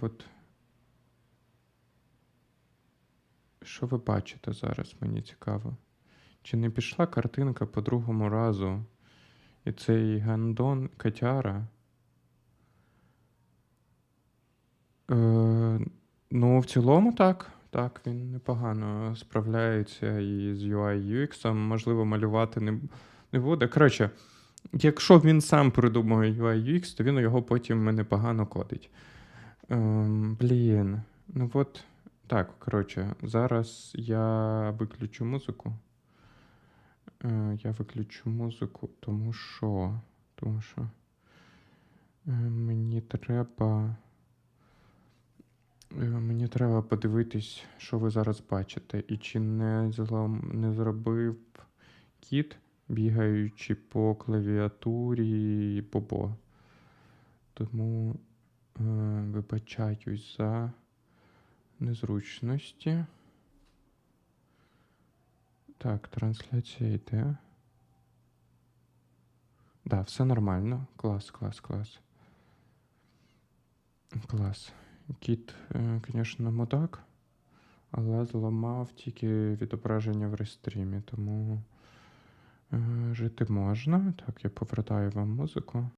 от. Що ви бачите зараз, мені цікаво. Чи не пішла картинка по другому разу? І цей гандон Катяра. Е, ну, в цілому так. Так, він непогано справляється і з UI UX. Можливо, малювати не, не буде. Коротше, якщо він сам придумує UI UX, то він його потім непогано кодить. Ем, блін. Ну от. Так, коротше, зараз я виключу музику. Е, я виключу музику, тому що. Тому що. е, Мені треба. е, Мені треба подивитись, що ви зараз бачите, і чи не, злам... не зробив кіт, бігаючи по клавіатурі Бобо. Тому вибачаюсь за незручності. Так, трансляція йде. Да, все нормально. Клас, клас, клас. Клас. Кіт, е, звісно, мудак, але зламав тільки відображення в рестрімі, тому е, жити можна. Так, я повертаю вам музику.